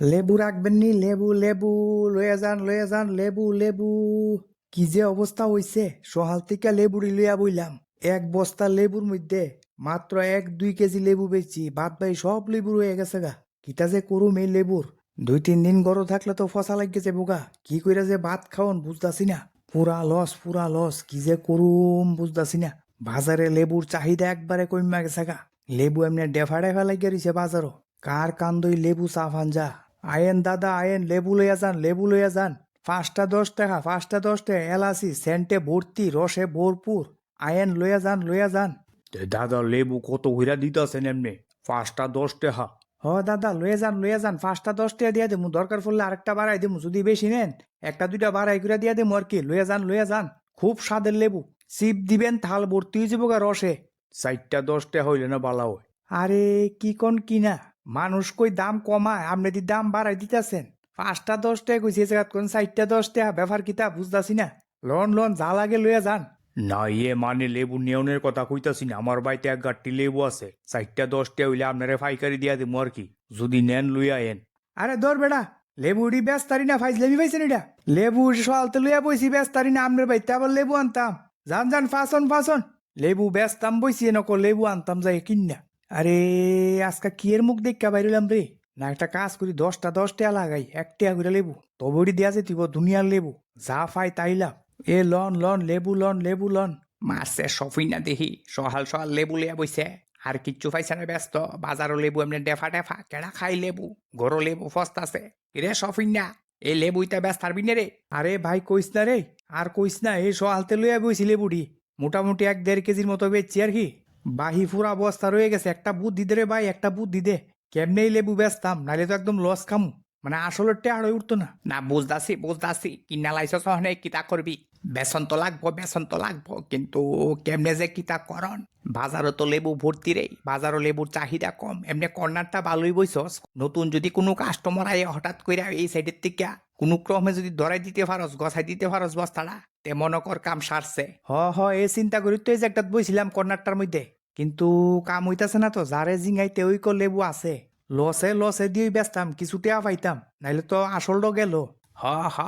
লেবু রাখবেন নি, লেবু লেবু, লইয়া যান লইয়া যান, লেবু লেবু। কি যে অবস্থা হইছে, সহাল থেকে লেবুড়ি লইয়া বইলাম। এক বস্তা লেবুর মধ্যে মাত্র এক, দুই কেজি লেবু বেচছি, বাদ বাই সব লেবু রয়ে গেছে গা। কিতা যে করুম এই লেবুর? দুই, তিন দিন গরো থাকলে তো ফসা লাগিয়েছে বোকা কি কইরা যে ভাত খাওন বুঝতাছি না। পুরা লস পুরা লস, কি যে করুম বুঝতাছি না। বাজারে লেবুর চাহিদা একবারে কমা গেছে গা। লেবু এমনি ডেফা ডেফা লাগিয়ে বাজারও। কার কান্দই লেবু চা ফাঞ্জা আয়েন দাদা আয়েন লেবু লইয়া যান লেবু লইয়া যান। পাঁচটা দশ টাকা পাঁচটা দশ টাকা এলাচি সেন্টে ভর্তি রসে ভরপুর। আয়েন লইয়া যান লইয়া যান। দাদা লেবু কত হইরা দিতেছেন এমনি? পাঁচটা দশ টাকা। হ দাদা লইয়া যান লইয়া যান। পাঁচটা দশ টাকা দিয়া দেবো দরকার পড়লে আরেকটা বাড়াই দেবো যদি বেশি নেন একটা দুইটা বাড়াই করে দিয়া দেবো আর কি। লইয়া যান লইয়া যান। খুব স্বাদের লেবু। চিপ দিবেন থাল ভর্তি হয়ে যাব গা রসে। চারটা দশটা হইলে না বালা হয়। আরে কি কন কিনা? মানুষ কই দাম কমায়? আপনি দি দাম বাড়াই দিতেছেন? পাঁচটা দশ টাকা কইছে এই জায়গাত কোন চারটা দশ টাকা ব্যাপার কিতা বুঝতাছি না। লন লন যা লাগে লইয়া যান। না ইয়ে মানে লেবু নেওনের কথা কইতাছি না। আমার বাড়িতে এক গাঠটি লেবু আছে। চারটা দশটা হইলে আপনারা পাইকারি দিয়া দেবো আর কি। যদি নেন লইয়া এন আরে ধর বেড়া লেবু উড়ি ব্যস্তারি না ফাইজ লেবি পাইছেন এটা? লেবু সলতে লইয়া বইছি ব্যস্তারি না আমনের বাইতে আবার লেবু আনতাম। জান জান ফাসন ফাসন। লেবু ব্যস্তাম বইছি নক লেবু আনতাম যাই কিন্না। আরে, আজকা কি এর মুখ দেখা বাইরিলাম রে? না একটা কাজ করি দশটা দশ টাকা লাগাই এক টাকা করে লেবু। তবে ওটি দিয়া যেতিব দুনিয়ার লেবু, যা ফাই তাইলাম এ লন লন, লেবু লন লেবু, লন। মাছে সফই না দেখি সহাল সহাল লেবু লিয়া বইছে। আর কিচ্ছু পাইছে না ব্যস্ত, বাজারও লেবু এমনি ডেফা ডেফা, কেডা খাই লেবু? গরো লেবু ফস্তাছে। রে সফই না এ লেবু ইতা ব্যস্ত পারবি না রে? আরে ভাই, কইস না রে? আর কইস না, এই সহালতে লইয়া বইছি লেবুটি। মোটামুটি এক দেড় কেজির মতো বেচছি আর কি। বাহি ফুরা অবস্থা রয়ে গেছে একটা বুদ্ধি দে রে ভাই একটা বুদ্ধি দে। কেমনে এই লেবু বেচতাম নাইলে তো একদম লস খামু। মানে আসলে টেয়ার হয়ে উঠতো না। না বুঝদাসি বুঝদাসি কিনা লাইছ সহনে কিতা করবি? বেসন তো লাগবো বেসন তো লাগবো কিন্তু কেমনে যে কিতা করন? বাজারও তো লেবু ভর্তি রে বাজারও লেবুর চাহিদা কম। এমনি কর্নারটা ভালোই বইছস নতুন যদি কোনো কাস্টমার আয় হঠাৎ করে এই সাইডের থেকে কোনো ক্রমে যদি ধরাই দিতে পারস গছাই দিতে পারস বস্তাটা তে মনে কর কাম সারছে। হ হ এ চিন্তা করি তো এই যে একটা বইছিলাম কর্নারটার মধ্যে কিন্তু কাম হইতাছে না তো যারে জিঙাইতে ওই কো লেবু আছে। লসে লসে দিয়ে বেচতাম কিছু টেয়া পাইতাম নাইলে তো আসলটা গেল। হ হ।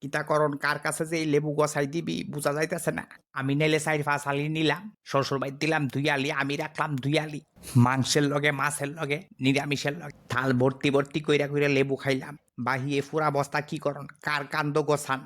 কিতা করণ কার কাছে যে এই লেবু গছাই দিবি বোঝা যাইতেছে না। আমি নাইলে চাইর পাঁচ আলি নিলাম শ্বশুর বাড়ি দিলাম দুই আলি আমি রাখলাম দুই আলি। মাংসের লগে মাছের লগে নিরামিষের লগে। থাল ভর্তি ভর্তি কইরা কইরা লেবু খাইলাম বাহিয়ে ফুরা বস্তা কি করন কার কান্দ গোছান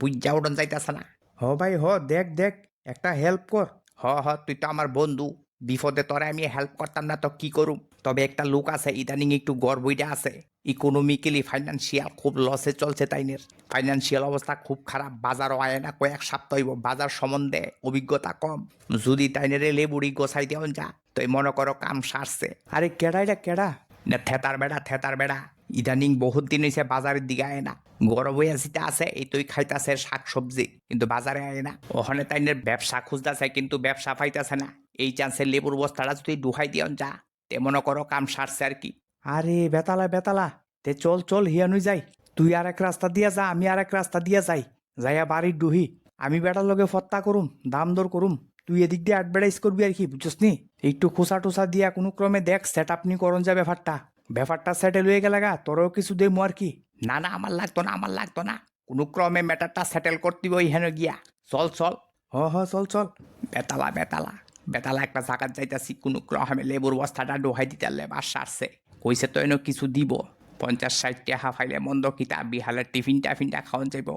বুঝা উঠন যাইতেছে না। হ ভাই হ দেখ দেখ একটা হেল্প কর হ হ তুই তো আমার বন্ধু। বিপদে তোরে আমি হেল্প করতাম না তো কি করুম? তবে একটা লোক আছে ইদানিং একটু গড়বইটা আছে। ইকোনমিক্যালি ফাইন্যান্সিয়াল খুব লসে চলছে তাইনের। ফাইন্যান্সিয়াল অবস্থা খুব খারাপ বাজারও আয় না কয়েক সপ্তাহ হইব। বাজার সম্বন্ধে অভিজ্ঞতা কম। যদি তাইনেরে লেবুড়ি গোছাই দেওয়া যা তো মনে করো কাম সারছে। আরে কেডা এটা কেডা? না থেতার বেড়া থেতার বেড়া। ইদানিং বহুত দিন হয়েছে বাজারের দিকে আয় না। গরম আসিতে আছে, এই তুই খাইতাছে শাক সবজি কিন্তু বাজারে আয় না। ওখানে তাইনের ব্যবসা খুঁজতেছে, কিন্তু ব্যবসা পাইতাছে না। এই চান্সে লেবুর বস্তাটা যদি ডুহাই দিয়ন যা তে মনে করো কাম সারছে আর কি। আরে বেতালা বেতালা, তে চল চল হিয়ানুই যাই। তুই আর এক রাস্তা দিয়া যা, আমি আর এক রাস্তা দিয়া যাই। যাইয়া বাড়ির ডুহি। আমি বেটার লগে ফত্তা করুম, দাম দর করুম। তুই এদিক দিয়ে অ্যাডভার্টাইজ করবি আর কি বুঝছিস নি একটু খোসা টোসা দিয়া কোনো ক্রমে দেখ সেট আপনি করন যা ব্যাপারটা। ব্যাপারটা সেটেল হয়ে গেলে গা তোরও কিছু দেবো আর কি? না না আমার লাগতো না আমার লাগতো না। কোনো ক্রমে ম্যাটারটা সেটেল করতে ওই হেন গিয়া। চল চল। হ হ চল চল। বেতালা বেতালা। বেতালা একটা জাগাত যাইতাছি কোনো ক্রমে লেবুর বস্তাটা ডোহাই দিতে লেবার সারছে। কইছে তো এন কিছু দিব। পঞ্চাশ ষাট টাকা ফাইলে মন্দ কিতা বিহালের টিফিন টাফিনটা খাওয়ান যাইব।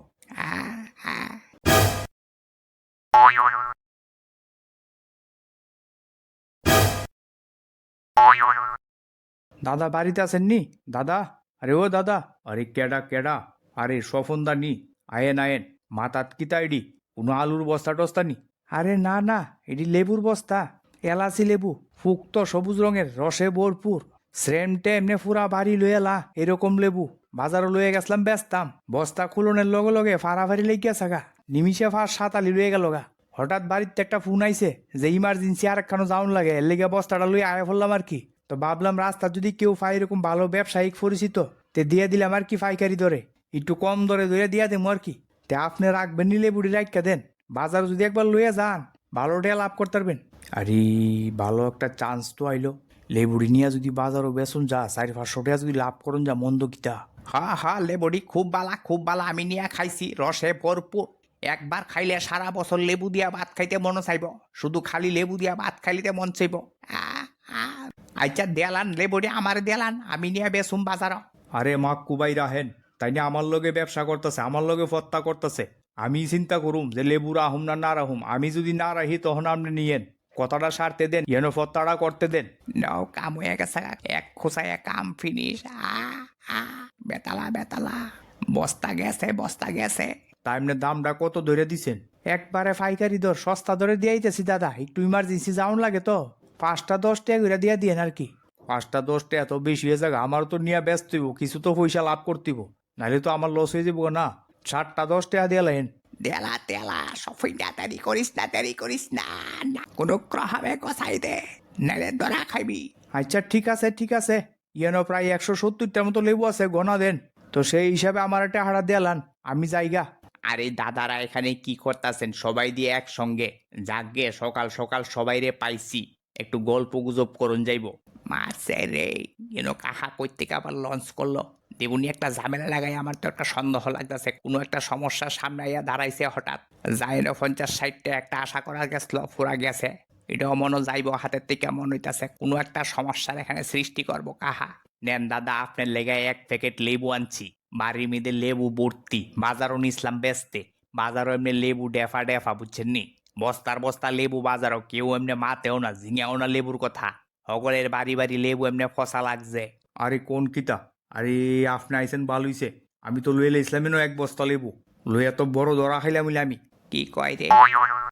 দাদা বাড়িতে আছেন নি দাদা? আরে ও দাদা, আরে কেডা কেডা? আরে সফন্দা নি, আয়েন আয়েন মাতাত কিতাইডি কোনো আলুর বস্তা টস্তা নি? আরে না না এটি লেবুর বস্তা, এলাচি লেবু, ফুক্ত সবুজ রঙের, রসে ভরপুর। শ্রেমটে এমনি ফুরা বাড়ি লয়ে এলা, এরকম লেবু। বাজারও লয়ে গেছিলাম ব্যস্তাম বস্তা খুলনের লগে লগে ফাড়াফাড়ি লেগে থাকা নিমিষে ফার সাতালি লয়ে গেল গা। হঠাৎ বাড়িতে একটা ফোন আইছে, যে ইমার্জেন্সি আর একখানো যাওন লাগে, এর লেগে বস্তাটা লয়ে আয় ফেললাম আর কি। তো ভাবলাম রাস্তা যদি কেউ পাই এরকম ভালো ব্যবসায়িক পরিচিত, তে দিয়ে দিলাম আর কি পাইকারি দরে। একটু কম দরে ধরে দিয়ে দেবো আর কি। তে আপনি রাখবেন, নিলে বুড়ি রাখা দেন। বাজার যদি একবার লইয়া যান, ভালো টাকা লাভ করতে পারবেন। আরে, ভালো একটা চান্স তো আইলো। লেবুড়ি নিয়ে যদি বাজারও বেসন যা, চারি পাঁচশো টাকা যদি লাভ করুন যা, মন্দ কিতা। হা হা, লেবুড়ি খুব বালা খুব বালা, আমি নিয়ে খাইছি, রসে ভরপুর। একবার খাইলে সারা বছর লেবু দিয়া ভাত খাইতে মন চাইব। শুধু খালি লেবু দিয়া ভাত খাইলিতে মন চাইব। আচ্ছা দেলান লেবুটি আমার দেলান আমি নিয়ে বেসুম বাজার আরে মা কুবাই রাহেন তাই না আমার লগে ব্যবসা করতেছে আমার লগে ফত্তা করতেছে। আমি চিন্তা করুম যে লেবু রাহুম না না রাহুম আমি যদি না রাহি তখন আপনি নিয়েন। কথাটা সারতে দেন যেন ফত্তাটা করতে দেন। নাও কাম হয়ে গেছে এক খোসায় কাম ফিনিশ আ আ বেতালা বেতালা। বস্তা গেছে বস্তা গেছে। তা এমনি দামটা কত ধরে দিছেন? একবারে পাইকারি দর সস্তা ধরে দিয়াইতেছি দাদা একটু ইমার্জেন্সি যাওন লাগে তো। পাঁচটা দশ টাকা করে দিয়া দিয়েন আর কি। পাঁচটা দশ টাকা তো বেশি হয়ে যাক আমার তো নিয়ে ব্যস্ত হইব কিছু তো পয়সা লাভ করতিব নাহলে তো আমার লস হয়ে যাব না। ষাটটা দশ টাকা দিয়ে লাইন দেলা দেলা সফই না দেরি করিস না দেরি করিস না না কোনো ক্রহাবে কষাই দে নালে দরা খাইবি। আচ্ছা ঠিক আছে ঠিক আছে। ইয়েন প্রায় একশো সত্তরটার মতো লেবু আছে গনা দেন। তো সেই হিসাবে আমার একটা হাড়া দেলান আমি যাইগা। আরে দাদারা এখানে কি করতেছেন সবাই দিয়ে একসঙ্গে। জাগে সকাল সকাল সবাই রে পাইছি। একটু গল্প গুজব করুন যাইব। মারছে রে যেন কাহা থেকে আবার লঞ্চ করল? দেবুনি একটা ঝামেলা লাগাই আমার তো একটা সন্দেহ লাগতেছে, কোনো একটা সমস্যার সামনে আইয়া দাঁড়াইছে হঠাৎ। যাই না পঞ্চাশ ষাটটা একটা আশা করা গেছিল, ফুরা গেছে। এটাও মনে যাইব, হাতের থেকে মনে হইতাছে, কোনো একটা সমস্যার এখানে সৃষ্টি করব কাহা? নেন দাদা, আপনার লেগে এক প্যাকেট লেবু আনছি। বাড়ির মেয়েদের লেবু ভর্তি, বাজারও নিছিলাম বেচতে। বাজারও এমনি লেবু ডেফা ডেফা, বুঝছেন নি? বস্তার বস্তা লেবু বাজারও কেউ এমনি মাতেও না ঝিঙেও না লেবুর কথা। সকলের বাড়ি বাড়ি লেবু এমনি ফসা লাগছে। আরে কোন কিতা? আরে আপনি আইসেন ভালো হইছে। আমি তো লইলে ইসলামেনও এক বস্তা লেবু। লইয়া তো বড় ধরা খাইলাম আমি। কি কয় রে?